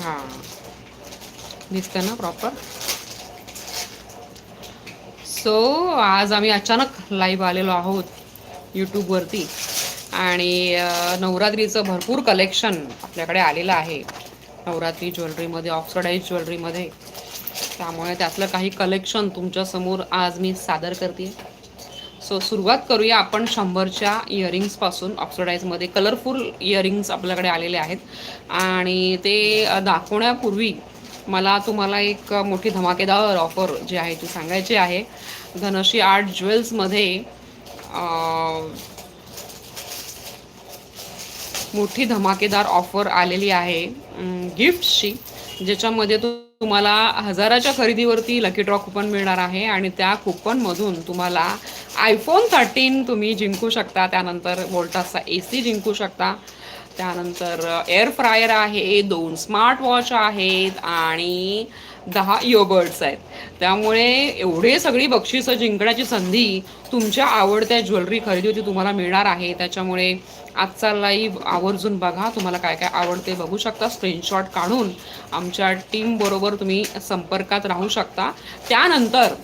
हां. दिसतं ना प्रॉपर सो आज आम्ही अचानक लाईव्ह आलेलो आहोत यूट्यूबवरती आणि नवरात्रीचं भरपूर कलेक्शन आपल्याकडे आलेलं आहे. नवरात्री ज्वेलरीमध्ये ऑक्सिडाईज ज्वेलरीमध्ये. त्यामुळे त्यातलं काही कलेक्शन तुमच्यासमोर आज मी सादर करते सो सुरुवात करूया आपण शंभरच्या इयरिंग्सपासून ऑक्सिडाईजमध्ये कलरफुल इयरिंग्स आपल्याकडे आलेले आहेत. आणि ते दाखवण्यापूर्वी मला तुम्हाला एक मोठी धमाकेदार ऑफर जी आहे ती सांगायची आहे. धनश्री आर्ट ज्वेल्समध्ये मोठी धमाकेदार ऑफर आलेली आहे गिफ्ट्सची ज्याच्यामध्ये तू तुम्हाला हजाराच्या खरेदीवरती लकी ड्रॉ कुपन मिळणार आहे आणि त्या कुपनमधून तुम्हाला आयफोन थर्टीन तुम्ही जिंकू शकता. त्यानंतर वोल्टासचा ए सी जिंकू शकता. त्यानंतर एअर फ्रायर आहे दोन स्मार्ट वॉच आहेत आणि दहा इयरबड्स आहेत. त्यामुळे एवढे सगळी बक्षिसं जिंकण्याची संधी तुमच्या आवडत्या ज्वेलरी खरेदीवरती तुम्हाला मिळणार आहे. त्याच्यामुळे आजचा लाईव्ह आवर्जून बघा. तुम्हाला काय काय आवडते बघू शकता. स्क्रीनशॉट काढून आमच्या टीमबरोबर तुम्ही संपर्कात राहू शकता. त्यानंतर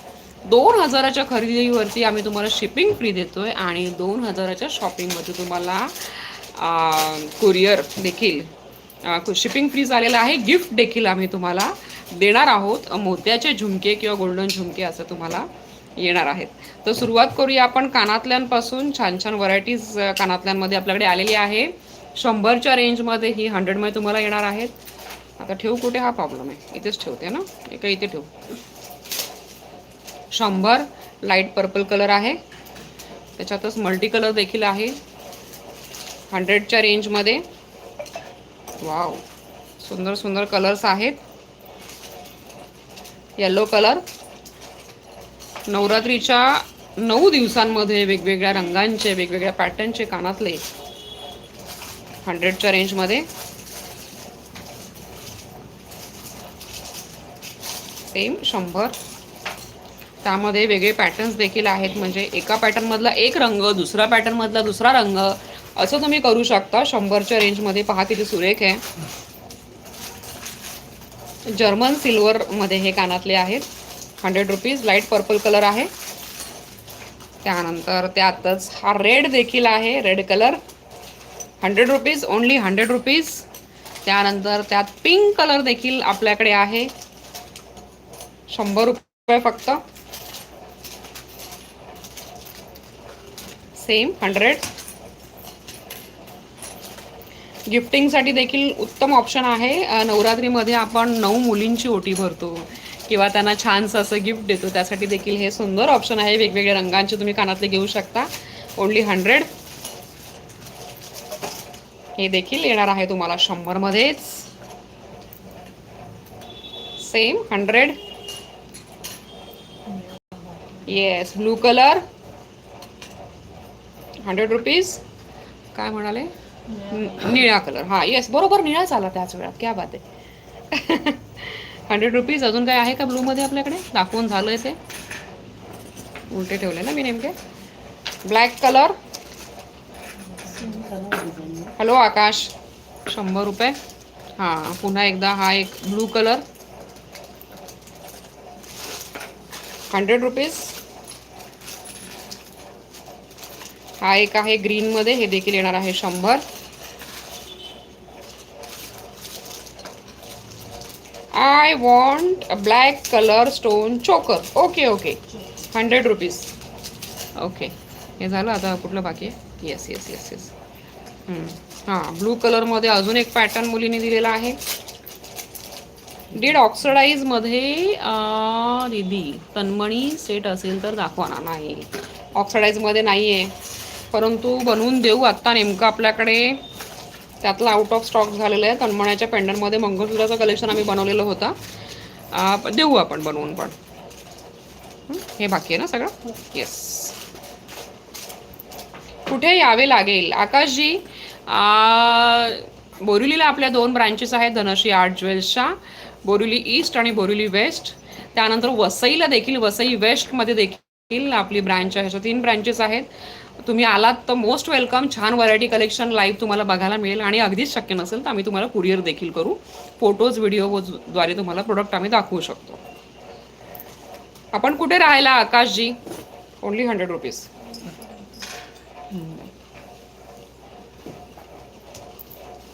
दोन हजाराच्या खरेदीवरती आम्ही तुम्हाला शिपिंग फ्री देतो आहे आणि दोन हजाराच्या शॉपिंगमध्ये तुम्हाला कुरिअर देखील शिपिंग फ्री झालेलं आहे. गिफ्ट देखील आम्ही तुम्हाला देणार आहोत. मोत्याचे झुमके किंवा गोल्डन झुमके असं तुम्हाला येणार आहेत. तर सुरुवात करूया आपण कानातल्यांपासून. छान छान व्हरायटीज कानातल्यांमध्ये आपल्याकडे आलेली आहे. शंभरच्या रेंजमध्ये ही हंड्रेडमध्ये तुम्हाला येणार आहेत. आता ठेवू कुठे? हा प्रॉब्लेम आहे. इथेच ठेवते ना? एका इथे ठेवू. शंभर लाइट पर्पल कलर आहे. त्याच्यातच मल्टी कलर देखील आहे. हंड्रेडच्या रेंजमध्ये वाव सुंदर सुंदर कलर्स आहेत. येलो कलर नवरात्रीच्या नऊ दिवसांमध्ये वेगवेगळ्या रंगांचे वेगवेगळ्या पॅटर्नचे कानातले हंड्रेडच्या रेंजमध्ये सेम शंभर. त्यामध्ये वेगळे पॅटर्न्स देखील आहेत. म्हणजे एका पॅटर्नमधला एक रंग दुसऱ्या पॅटर्नमधला दुसरा रंग. असं तुम्ही करू शकता. शंभरच्या रेंजमध्ये पहा किती सुरेख आहे. जर्मन सिल्वरमध्ये हे कानातले आहेत. Hundred rupees. Light purple colour आहे. त्यानंतर त्यातच हा रेड देखील आहे red colour. Hundred rupees only hundred rupees. त्यानंतर त्यात पिंक कलर देखील आपल्याकडे आहे. शंभर रुपये फक्त. Same hundred. गिफ्टिंगसाठी देखील उत्तम ऑप्शन आहे. नवरात्रीमध्ये आपण नऊ मुलींची ओटी भरतो. किंवा त्यांना छानसं असं गिफ्ट देतो. त्यासाठी देखील हे सुंदर ऑप्शन आहे. वेगवेगळ्या रंगांचे तुम्ही कानातले घेऊ शकता. ओन्ली हंड्रेड हे देखील येणार आहे तुम्हाला शंभरमध्येच. Same hundred yes blue colour hundred rupees काय म्हणाले? निळा कलर हा येस बरोबर निळाच आला त्याच वेळात. क्या बात आहे. हंड्रेड रुपीज अजून काय आहे का ब्लूमध्ये आपल्याकडे? दाखवून झालं आहे ते. उलटे ठेवले ना मी नेमके. Black colour hello Akash. शंभर रुपये. हां पुन्हा एकदा हा एक ब्लू कलर हंड्रेड रुपीज. हा एक आहे ग्रीनमध्ये हे देखील येणार आहे शंभर. I want a black colour stone choker okay okay hundred rupees okay हे झालं आता कुठलं बाकी आहे? येस येस येस येस हां ब्लू कलरमध्ये अजून एक पॅटर्न मुलीने दिलेला आहे. डीड ऑक्सिडाईजमध्ये दिदी दीदी तन्मणी सेट असेल तर दाखवा ना नाही. ऑक्सिडाईजमध्ये नाही आहे परंतु बनवून देऊ आत्ता नेमकं आपल्याकडे. त्यातला आउट ऑफ स्टॉक झालेलं आहे. तन्मण्याच्या पेंडनमध्ये मंगळसूत्राचं कलेक्शन आम्ही बनवलेलं होतं. देऊ आपण बनवून पण. हे? बाकी आहे ना सगळं? येस कुठे यावे लागेल? आकाशजी बोरिवलीला आपल्या दोन ब्रँचेस आहेत. धनश्री आर्ट ज्वेल्सच्या बोरिवली ईस्ट आणि बोरिवली वेस्ट त्यानंतर वसईला देखील वसई वेस्टमध्ये देखील आपली ब्रँच आहे. अशा तीन ब्रँचेस आहेत. तुम्ही आलात तर मोस्ट वेलकम छान व्हरायटी कलेक्शन लाईव्ह तुम्हाला बघायला मिळेल आणि अगदीच शक्य नसेल तर आम्ही तुम्हाला कुरिअर देखील करू. फोटोज व्हिडिओद्वारे तुम्हाला प्रोडक्ट आम्ही दाखवू शकतो. आपण कुठे राहायला Akashji? Only hundred rupees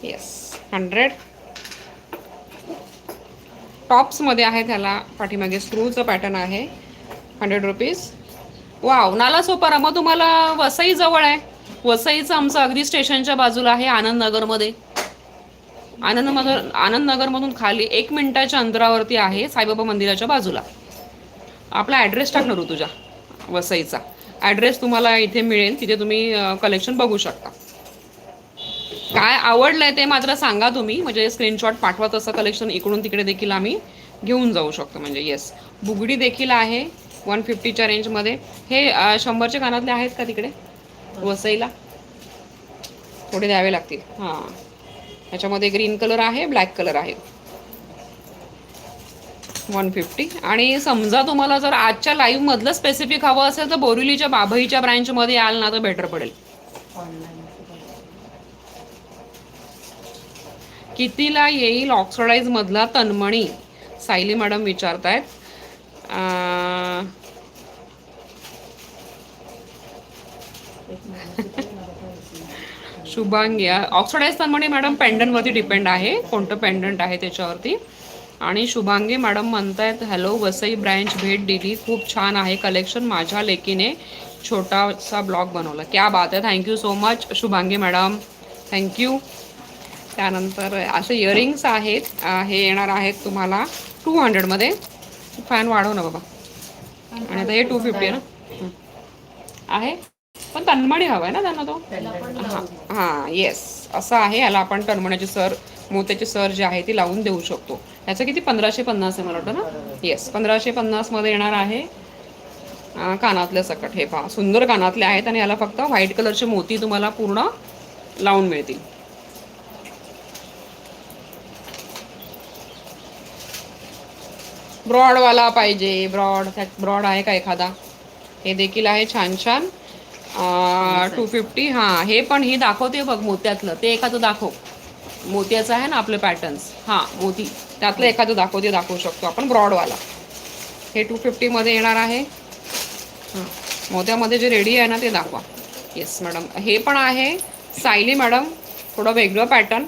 yes hundred टॉप्समध्ये आहे त्याला पाठीमागे स्क्रूचं पॅटर्न आहे. Hundred rupees wow Nala Sopara मग तुम्हाला वसई जवळ आहे. वसईचं आमचं अगदी स्टेशनच्या बाजूला आहे आनंदनगरमध्ये. आनंदनगर आनंदनगरमधून खाली एक मिनिटाच्या अंतरावरती आहे साईबाबा मंदिराच्या बाजूला. आपला ॲड्रेस टाकणार हो तुझ्या वसईचा. ॲड्रेस तुम्हाला इथे मिळेल तिथे तुम्ही कलेक्शन बघू शकता. काय आवडलं आहे ते मात्र सांगा तुम्ही म्हणजे स्क्रीनशॉट पाठवा तसं कलेक्शन इकडून तिकडे देखील आम्ही घेऊन जाऊ शकतो. म्हणजे येस बुगडी देखील आहे वन फिफ्टीच्या रेंजमध्ये हे शंभरच्या कानातले आहेत का तिकडे? वसईला? थोडे द्यावे लागतील. हां. ह्याच्यामध्ये ग्रीन कलर आहे ब्लॅक कलर आहे. वन फिफ्टी आणि समजा तुम्हाला जर आजच्या लाईव्ह मधलं स्पेसिफिक हवं असेल तर बोरिवलीच्या बाभईच्या ब्रँचमध्ये याल ना तर बेटर पडेल. कितीला येईल ऑक्सिडाईज मधला तन्मणी? सायली मॅडम विचारतायत. अं, शुभांगी ऑक्सिडाईज तन्मणी मॅडम पेंडंटवरती डिपेंड आहे. कोणतं पेंडंट आहे त्याच्यावरती? आणि शुभांगी मॅडम म्हणतायत हॅलो वसई ब्रँच भेट दिली. खूप छान आहे कलेक्शन माझ्या लेकीने छोटासा ब्लॉग बनवला. क्या बात आहे thank you so much Shubhangi madam thank you त्यानंतर असे इयरिंग्स आहेत. हे येणार आहेत तुम्हाला टू हंड्रेडमध्ये फॅन वाढव ना बाबा. आणि आता हे टू फिफ्टी आहे ना? आहे? पण तन्मणी हवा आहे ना त्यांना तो? हां हां येस असं आहे याला आपण तनमण्याची सर मोत्याची सर जी आहे ती लावून देऊ शकतो. याचं किती? पंधराशे पन्नास आहे मला वाटतं ना? येस पंधराशे पन्नासमध्ये येणार आहे कानातल्या सकट. हे पहा सुंदर कानातले आहेत आणि याला फक्त व्हाईट कलरचे मोती तुम्हाला पूर्ण लावून मिळतील. ब्रॉडवाला पाहिजे. ब्रॉड त्यात ब्रॉड आहे का एखादा? हे देखील आहे छान छान. टू फिफ्टी हां हे पण ही दाखवते बघ मोत्यातलं. ते एखादं दाखव. मोत्याचं आहे ना आपले पॅटर्न्स हां मोती. त्यातलं एखादं दाखव ते दाखवू शकतो आपण ब्रॉडवाला. हे टू फिफ्टीमध्ये येणार आहे. हां मोत्यामध्ये जे रेडी आहे ना ते दाखवा. येस मॅडम हे पण आहे सायली मॅडम. थोडं वेगळं पॅटर्न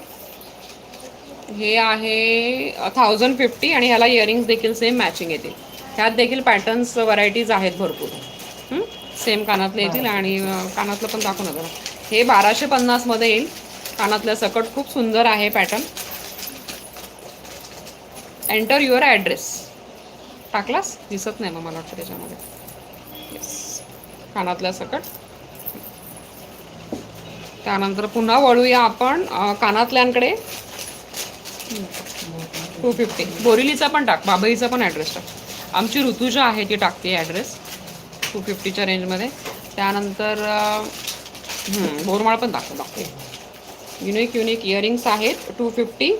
हे आहे थाउजंड फिफ्टी आणि ह्याला इयरिंग्स देखील सेम मॅचिंग येतील. ह्यात देखील पॅटर्न्स व्हरायटीज आहेत भरपूर. सेम कानातले येतील आणि कानातलं पण दाखवू ना जरा हे बाराशे पन्नासमध्ये येईल. कानातल्या सकट खूप सुंदर आहे पॅटर्न एंटर युअर ॲड्रेस टाकलास? दिसत नाही मग मला वाटतं त्याच्यामध्ये. येस कानातल्या सकट. त्यानंतर पुन्हा वळूया आपण कानातल्यांकडे. टू फिफ्टी बोरिलीचा पण टाक. बाबईचा पण ॲड्रेस टाक. आमची ऋतुजा आहे ती टाकते ॲड्रेस टू फिफ्टीच्या रेंजमध्ये त्यानंतर बोरमाळ पण दाखव दाखव. युनिक युनिक इयरिंग्स आहेत टू फिफ्टी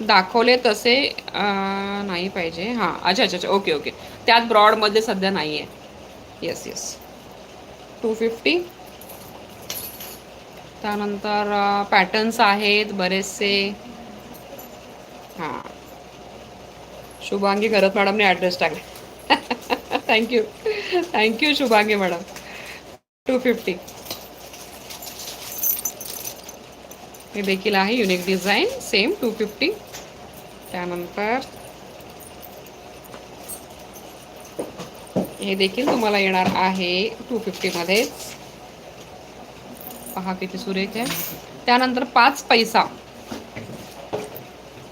दाखवले तसे नाही पाहिजे. हां अच्छा अच्छा अच्छा ओके ओके त्यात ब्रॉडमध्ये सध्या नाही आहे येस येस टू फिफ्टी त्यानंतर पॅटर्न्स आहेत बरेचसे. हां. शुभांगी घरत मॅडमने ॲड्रेस टाकला. Thank you thank you Shubhangi madam two fifty हे देखील आहे unique design same two fifty त्यानंतर हे देखील तुम्हाला येणार आहे टू फिफ्टीमध्येच पहा किती सुरेख आहे त्यानंतर पाच पैसा.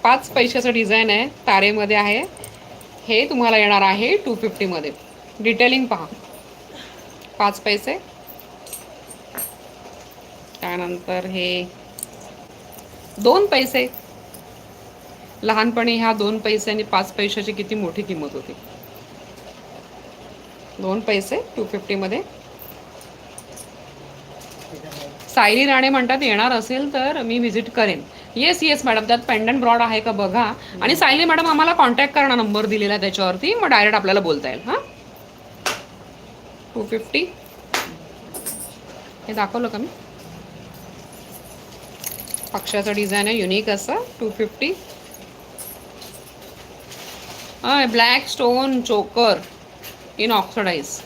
पाच पैशाचं डिझाईन आहे. तारेमध्ये आहे. हे तुम्हाला येणार आहे टू फिफ्टीमध्ये डिटेलिंग पहा. पाच पैसे. त्यानंतर हे दोन पैसे. लहानपणी ह्या दोन पैसे आणि पाच पैशाची किती मोठी किंमत होती? दोन पैसे टू फिफ्टीमध्ये सायली राणे म्हणतात येणार असेल तर मी व्हिजिट करेन. येस येस मॅडम त्यात पेंडंट ब्रॉड आहे का बघा. आणि सायली मॅडम आम्हाला कॉन्टॅक्ट करा नंबर दिलेला आहे त्याच्यावरती. मग डायरेक्ट आपल्याला बोलता येईल. हां? टू फिफ्टी हे दाखवलं का मी? पक्षाचं डिझाईन आहे युनिक असं. Two fifty black stone choker in oxidise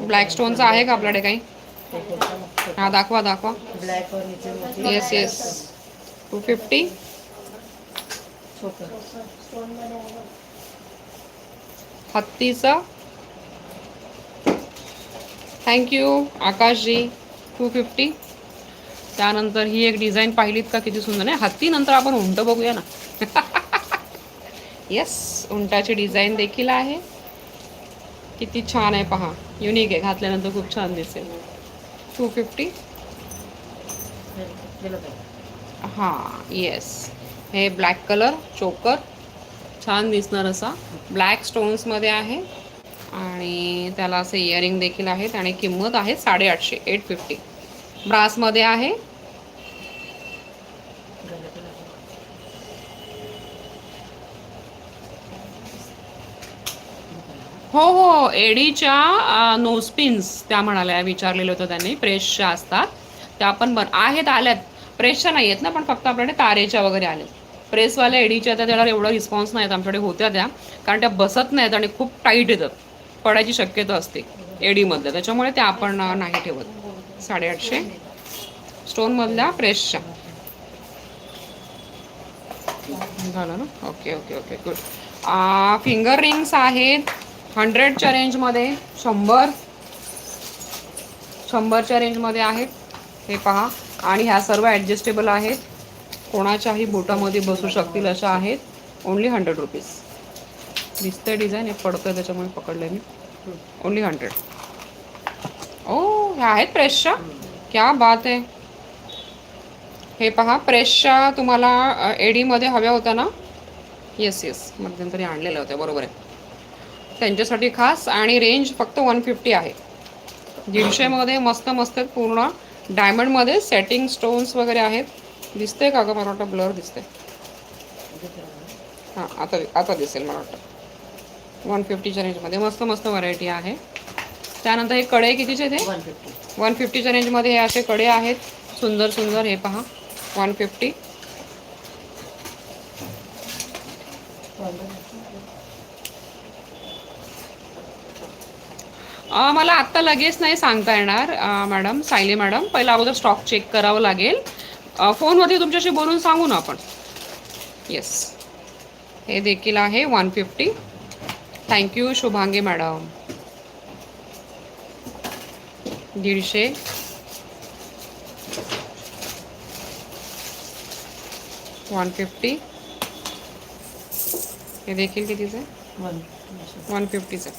black स्टोनचं आहे का आपल्याकडे काही? हा दाखवा दाखवा. Black yes yes two fifty हत्तीचं thank you Akashji. Two fifty त्यानंतर ही एक डिझाईन पाहिलीत का किती सुंदर नाही? हत्ती नंतर आपण उंट बघूया ना. येस उंटाची डिझाईन देखील आहे. किती छान आहे पहा. युनिक आहे. घातल्यानंतर खूप छान दिसेल. टू फिफ्टी हां येस हे ब्लॅक कलर चोकर छान दिसणार असा. ब्लॅक स्टोन्समध्ये आहे. आणि त्याला असे इयरिंग देखील आहेत आणि किंमत आहे साडेआठशे एट फिफ्टी ब्रासमध्ये आहे. हो हो. एडीच्या नोस्पिन्स त्या म्हणाल्या विचारलेलं होतं त्यांनी. प्रेसच्या असतात त्या पण बन आहेत आल्यात. प्रेसच्या नाही आहेत ना पण फक्त आपल्याकडे तारेच्या वगैरे आल्यात. प्रेसवाल्या एडीच्या त्या त्याला एवढा रिस्पॉन्स नाहीत आमच्याकडे होत्या त्या. कारण त्या बसत नाहीत आणि खूप टाईट येतात. पडायची शक्यता असते एडीमधल्या. त्याच्यामुळे त्या आपण नाही ठेवत. साडेआठशे. स्टोनमधल्या प्रेसच्या झालं ना? Okay okay okay. Good. Finger rings आहेत. हंड्रेडच्या रेंजमध्ये शंभर. शंभरच्या रेंजमध्ये आहेत. हे पहा. आणि ह्या सर्व ॲडजस्टेबल आहेत. कोणाच्याही बोटामध्ये बसू शकतील अशा आहेत. ओन्ली हंड्रेड रुपीज दिसतंय डिझाईन हे पडतंय त्याच्यामुळे पकडलं मी. ओन्ली हंड्रेड ओ ह्या आहेत प्रेसच्या क्या बात आहे. हे पहा प्रेशच्या तुम्हाला एडीमध्ये हव्या होत्या ना? येस येस मध्यंतरी आणलेल्या होत्या. बरोबर आहे. त्यांच्यासाठी खास आणि रेंज फक्त वन फिफ्टी आहे. दीडशेमध्ये मस्त मस्त पूर्ण डायमंडमध्ये सेटिंग स्टोन्स वगैरे आहेत. दिसते का गं? मला वाटतं ब्लर दिसते हां आता आता दिसेल मला वाटतं. वन फिफ्टीच्या रेंजमध्ये मस्त मस्त व्हरायटी आहे. त्यानंतर हे कडे कितीचे ते 150 वन फिफ्टीच्या रेंजमध्ये हे असे कडे आहेत. सुंदर सुंदर हे पहा. वन फिफ्टी मला आत्ता लगेच नाही सांगता येणार मॅडम सायली मॅडम. पहिला अगोदर स्टॉक चेक करावं लागेल. फोनवरती तुमच्याशी बोलून सांगू ना आपण. येस हे देखील आहे one fifty thank you Shubhangi madam. दीडशे. वन फिफ्टी हे देखील कितीचं आहे? वन वन फिफ्टीचं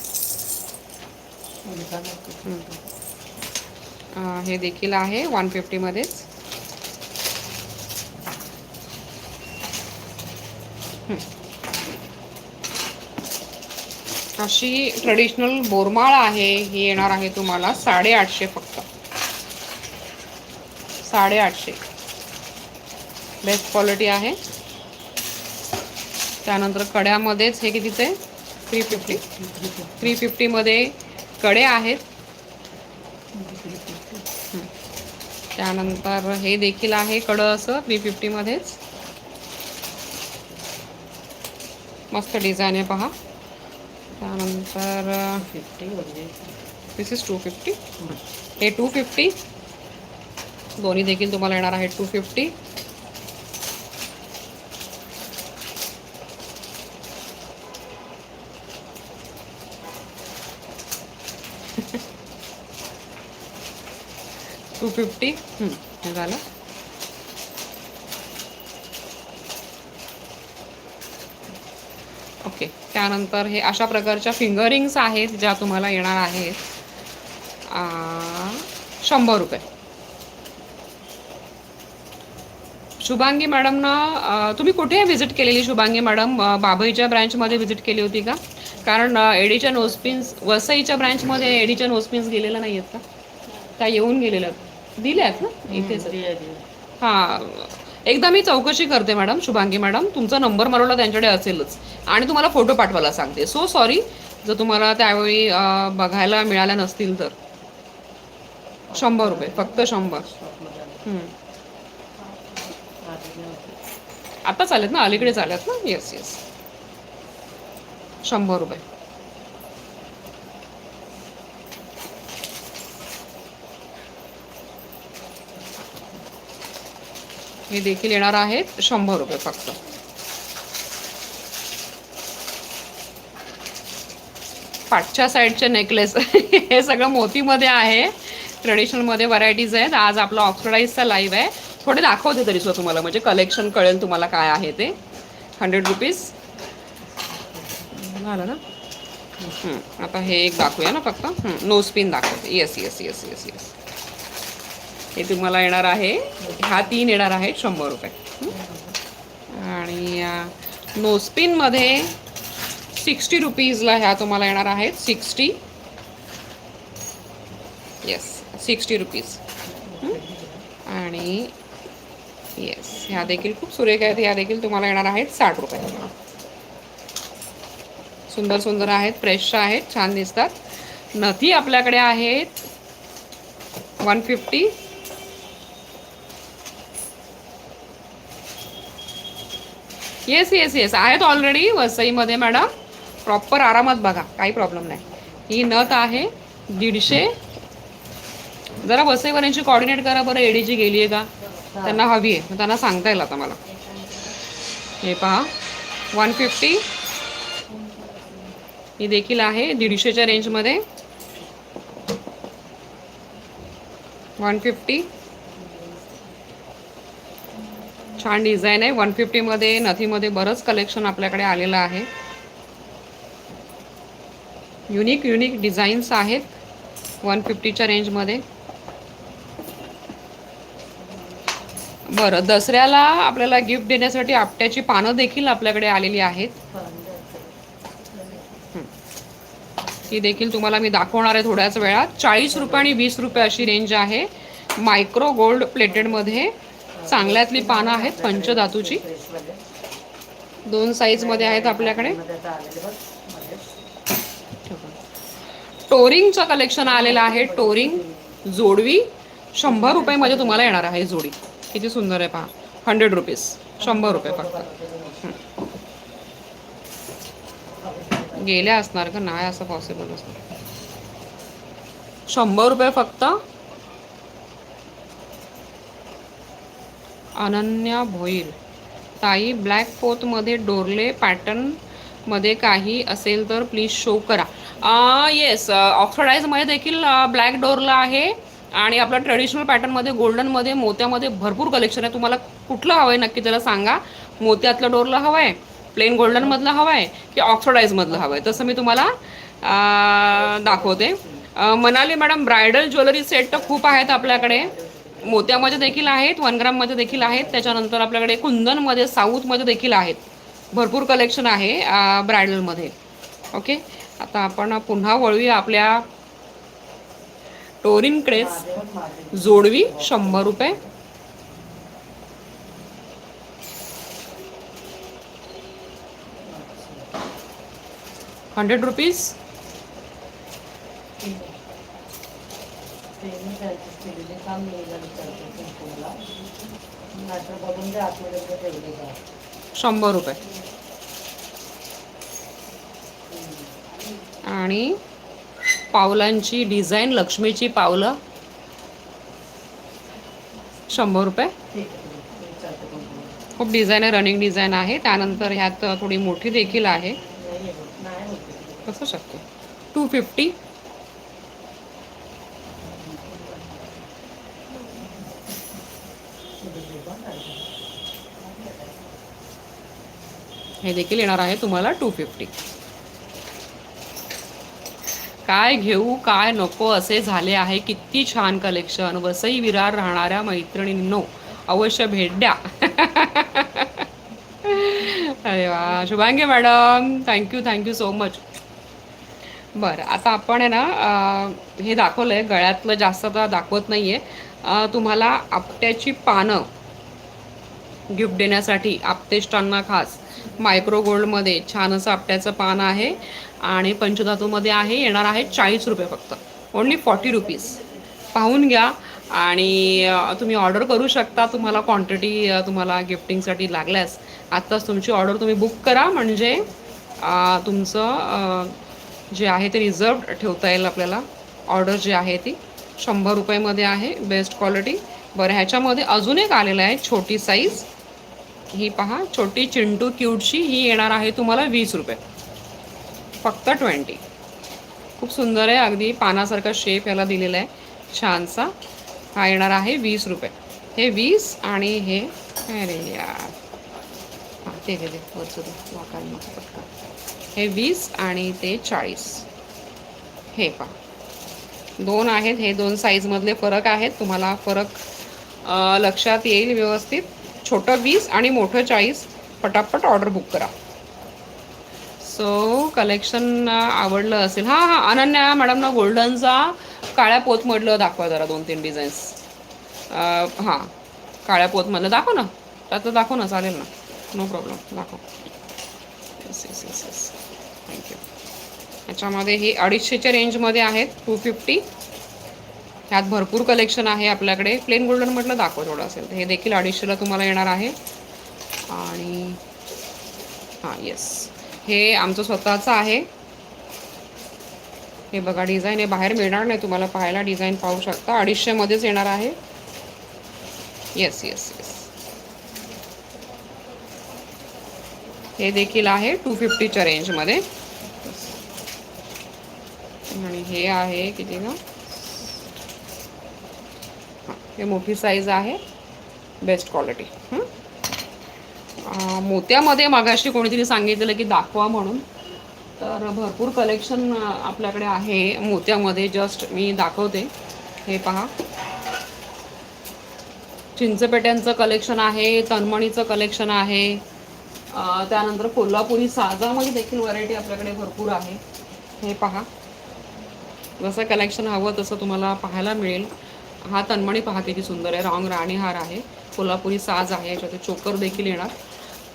हे देखील आहे वन फिफ्टीमध्येच अशी ट्रेडिशनल बोरमाळ आहे. ही येणार आहे तुम्हाला साडेआठशे फक्त. साडेआठशे. बेस्ट क्वालिटी आहे. त्यानंतर कड्यामध्येच हे कितीचे? थ्री फिफ्टी थ्री फिफ्टीमध्ये कडे आहेत. त्यानंतर हे देखील आहे कडं असं थ्री फिफ्टीमध्येच मस्त डिझाईन आहे पहा. त्यानंतर fifty this is two fifty हे टू फिफ्टी दोन्ही देखील तुम्हाला येणार आहे टू फिफ्टी टू फिफ्टी. हे झालं. ओके त्यानंतर हे अशा प्रकारच्या फिंगरिंग्स आहेत ज्या तुम्हाला येणार आहेत. शंभर रुपये. शुभांगी मॅडमनं तुम्ही कुठे व्हिजिट केलेली शुभांगी मॅडम? बाभईच्या ब्रँचमध्ये व्हिजिट केली होती का? कारण एडिचन एडीच्या वसईच्या ब्रँचमध्ये एडीच्या ओस्पिन्स गेलेलं नाही आहेत का? त्या येऊन गेलेल्या. दिल्या आहेत ना इथेच. हां. एकदा मी चौकशी करते मॅडम शुभांगी मॅडम. तुमचा नंबर मला त्यांच्याकडे असेलच. आणि तुम्हाला फोटो पाठवायला सांगते. सो सॉरी जर तुम्हाला त्यावेळी बघायला मिळाल्या नसतील तर. शंभर रुपये फक्त शंभर. आता चालेत ना? अलीकडे चालेत ना? येस येस शंभर रुपये. हे देखील येणार आहेत शंभर रुपये फक्त. पाठच्या साईडचे नेकलेस हे सगळं मोतीमध्ये आहे. ट्रेडिशनलमध्ये व्हरायटीज आहेत. आज आपला ऑक्सिडाईजचा लाईव्ह आहे. थोडे दाखवते तरी सुद्धा तुम्हाला म्हणजे कलेक्शन कळेल तुम्हाला काय आहे ते. हंड्रेड रुपीज झालं ना? आता हे एक दाखवूया ना फक्त. नो स्पिन दाखवते. Yes yes yes yes yes हे तुम्हाला येणार आहे. ह्या तीन येणार आहेत शंभर रुपये. आणि नोस्पिनमध्ये सिक्स्टी रुपीजला ह्या तुम्हाला येणार आहेत. सिक्स्टी. Yes sixty rupees. आणि येस ह्या देखील खूप सुरेख आहेत. ह्या देखील तुम्हाला येणार आहेत साठ रुपये. सुंदर सुंदर आहेत फ्रेश आहेत छान दिसतात. नथी आपल्याकडे आहेत. One fifty. Yes yes yes आहेत ऑलरेडी वसईमध्ये मॅडम प्रॉपर आरामात बघा. काही प्रॉब्लेम नाही. ही नथ आहे दीडशे. जरा वसईवाल्यांची कॉर्डिनेट करा बरं. एडीची गेली आहे का? त्यांना हवी आहे. मग त्यांना सांगता येईल आता मला. हे पहा. वन फिफ्टी ही देखील आहे दीडशेच्या रेंजमध्ये वन फिफ्टी छान डिझाईन आहे. वन फिफ्टीमध्ये नथीमध्ये बरंच कलेक्शन आपल्याकडे आलेलं आहे. युनिक युनिक डिझाईन्स आहेत वन फिफ्टीच्या रेंजमध्ये बरं दसऱ्याला आपल्याला गिफ्ट देण्यासाठी आपट्याची पानं देखील आपल्याकडे आलेली आहेत. ती देखील तुम्हाला मी दाखवणार आहे थोड्याच वेळात. चाळीस रुपये आणि वीस रुपये अशी रेंज आहे. मायक्रो गोल्ड प्लेटेडमध्ये चांगल्यातली पानं आहेत पंचधातूची. दोन साईजमध्ये आहेत आपल्याकडे. टोरिंगचं कलेक्शन आलेलं आहे. टोरिंग जोडवी शंभर रुपयेमध्ये तुम्हाला येणार आहे जोडी. किती सुंदर आहे पहा. हंड्रेड रुपीज शंभर रुपये फक्त. गेल्या असणार का? नाही असं पॉसिबल असणार शंभर रुपये फक्त. अनन्या होईल ताई ब्लॅक फोथमध्ये डोरले पॅटर्नमध्ये काही असेल तर प्लीज शो करा. येस ऑक्सिडाईजमध्ये देखील ब्लॅक डोरला आहे. आणि आपलं ट्रेडिशनल पॅटर्नमध्ये गोल्डनमध्ये मोत्यामध्ये भरपूर कलेक्शन आहे. तुम्हाला कुठलं हवं आहे नक्की त्याला सांगा. मोत्यातलं डोरला हवं आहे प्लेन गोल्डनमधलं हवं आहे की ऑक्सिडाईजमधलं हवं आहे तसं मी तुम्हाला दाखवते. Manali madam bridal jewellery set तर खूप आहेत आपल्याकडे. मोत्यामध्ये देखील आहेत वन ग्राममध्ये देखील आहेत. त्याच्यानंतर आपल्याकडे कुंदनमध्ये साऊथमध्ये देखील आहेत. भरपूर कलेक्शन आहे ब्रायडलमध्ये ओके आता आपण पुन्हा वळूया आपल्या टोरिनकडेच क्रेस जोडवी शंभर रुपये. हंड्रेड रुपीज मी त्यांचे केलेले काम मी एकदा विचारते कुंकुमला. नाहीतर बघून घ्या आतमध्ये कुठे ठेवले का शंभर रुपये. आणि पावलांची डिझाईन लक्ष्मीची पावलं. शंभर रुपये. खूप डिझाईन आहे. रनिंग डिझाईन आहे. त्यानंतर ह्यात थोडी मोठी देखील आहे. कसं शक्य? टू फिफ्टी हे देखील येणार आहे तुम्हाला टू फिफ्टी काय घेऊ काय नको असे झाले आहे. किती छान कलेक्शन वसई विरार राहणाऱ्या मैत्रिणींनो अवश्य भेट द्या. अरे वा Shubhangi madam. Thank you thank you so much बरं आता आपण आहे ना हे दाखवलं आहे गळ्यातलं जास्त आता दाखवत नाही आहे तुम्हाला आपट्याची पानं गिफ्ट देण्यासाठी आपतेष्टांना खास. मायक्रो गोल्डमध्ये छान असं आपट्याचं पान आहे आणि पंचधातूमध्ये आहे येणार आहे चाळीस रुपये फक्त. ओन्ली फॉर्टी रुपीज पाहून घ्या आणि तुम्ही ऑर्डर करू शकता. तुम्हाला क्वांटिटी तुम्हाला गिफ्टिंगसाठी लागल्यास. आत्ताच तुमची ऑर्डर तुम्ही बुक करा. म्हणजे तुमचं जे आहे ते रिझर्व ठेवता येईल आपल्याला. ऑर्डर जी आहे ती शंभर रुपयामध्ये आहे. बेस्ट क्वालिटी बरं ह्याच्यामध्ये अजून एक आलेलं आहे छोटी साईज ही पहा छोटी चिंटू क्यूटची ही येणार आहे तुम्हाला वीस रुपये. फक्त ट्वेंटी. खूप सुंदर आहे अगदी पानासारखा शेप याला दिलेला आहे छानसा. हा येणार आहे वीस रुपये. हे वीस आणि हे अरे यार. हां ते दे दे वरचं हो, दे वाकायला पटकन. हे वीस आणि ते चाळीस. हे पहा. दोन आहेत हे दोन साईजमधले फरक आहेत. तुम्हाला फरक लक्षात येईल व्यवस्थित. छोटं वीस आणि मोठं चाळीस पटापट ऑर्डर बुक करा. सो कलेक्शन आवडलं असेल. हां हां अनन्या मॅडमना गोल्डनचा काळ्या पोतमधलं दाखवा जरा दोन तीन डिझाईन्स हां काळ्या पोतमधलं दाखव ना. त्यातलं दाखव ना चालेल ना. नो प्रॉब्लेम दाखव. Yes yes yes yes thank you याच्यामध्ये हे अडीचशेच्या रेंजमध्ये आहेत. टू फिफ्टी ह्यात भरपूर कलेक्शन आहे आपल्याकडे. प्लेन गोल्डन म्हटलं दाखव थोडं असेल. तर हे देखील अडीचशेला तुम्हाला येणार आहे. आणि हां येस हे आमचं स्वतःचं आहे. हे बघा डिझाईन हे बाहेर मिळणार नाही. तुम्हाला पाहायला डिझाईन पाहू शकता. अडीचशेमध्येच येणार आहे. येस येस येस हे देखील आहे टू फिफ्टीच्या रेंजमध्ये आणि हे आहे किती ना? हे मोठी साईज आहे. बेस्ट क्वालिटी मोत्यामध्ये मागाशी कोणीतरी सांगितलेलं की दाखवा म्हणून. तर भरपूर कलेक्शन आपल्याकडे आहे. मोत्यामध्ये जस्ट मी दाखवते. हे पहा. चिंचपेट्यांचं कलेक्शन आहे तनमणीचं कलेक्शन आहे. त्यानंतर कोल्हापुरी साजामध्ये देखील व्हरायटी आपल्याकडे भरपूर आहे. हे पहा. जसं कलेक्शन हवं तसं तुम्हाला पाहायला मिळेल. हा तन्मणी पहा किती सुंदर आहे. रॉंग राणीहार आहे. कोल्हापुरी साज आहे. याच्यात चोकर देखील येणार.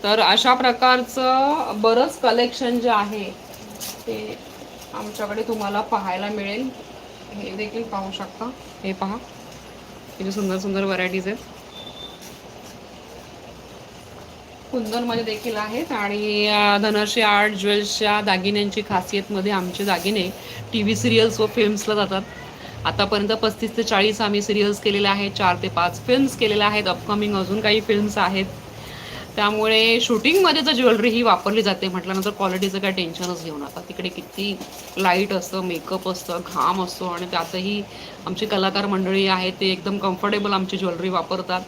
तर अशा प्रकारचं बरंच कलेक्शन जे आहे ते आमच्याकडे तुम्हाला पाहायला मिळेल. हे देखील पाहू शकता. हे पहा. किती सुंदर सुंदर व्हरायटीज आहेत. कुंदनमध्ये देखील आहेत. आणि धनश्री आर्ट ज्वेल्सच्या दागिन्यांची खासियतमध्ये आमचे दागिने टी व्ही सिरियल्स व फिल्म्सला जातात. आतापर्यंत पस्तीस ते चाळीस आम्ही सिरियल्स केलेल्या आहेत चार ते पाच फिल्म्स केलेल्या आहेत अपकमिंग अजून काही फिल्म्स आहेत. त्यामुळे शूटिंगमध्ये जर ज्वेलरी ही वापरली जाते म्हटल्यानंतर क्वालिटीचं काय टेन्शनच घेऊ नका. तिकडे किती लाइट असतं मेकअप असतं घाम असतो आणि त्यातही आमची कलाकार मंडळी आहे ते एकदम कम्फर्टेबल आमची ज्वेलरी वापरतात.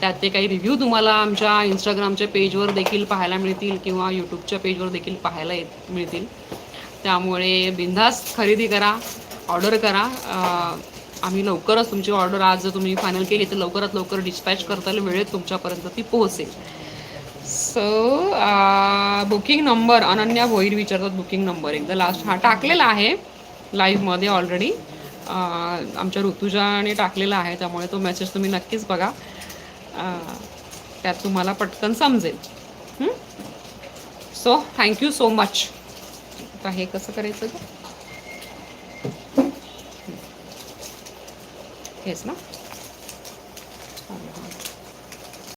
त्यात ते काही रिव्ह्यू तुम्हाला आमच्या इंस्टाग्रामच्या पेजवर देखील पाहायला मिळतील किंवा यूट्यूबच्या पेजवर देखील पाहायला येत मिळतील. त्यामुळे बिनधास्त खरेदी करा. ऑर्डर करा. आम्ही लवकरच तुमची ऑर्डर आज जर तुम्ही फायनल केली तर लवकरात लवकर डिस्पॅच करता येईल वेळेत तुमच्यापर्यंत ती पोहोचेल. So booking number Ananya Bhoir विचारतात बुकिंग नंबर एकदा लास्ट हा टाकलेला आहे. लाईव्हमध्ये ऑलरेडी आमच्या ऋतुजाने टाकलेला आहे. त्यामुळे तो मेसेज तुम्ही नक्कीच बघा. त्यात तुम्हाला पटकन समजेल. सो थँक्यू सो मच आता हे कसं करायचं का हेच ना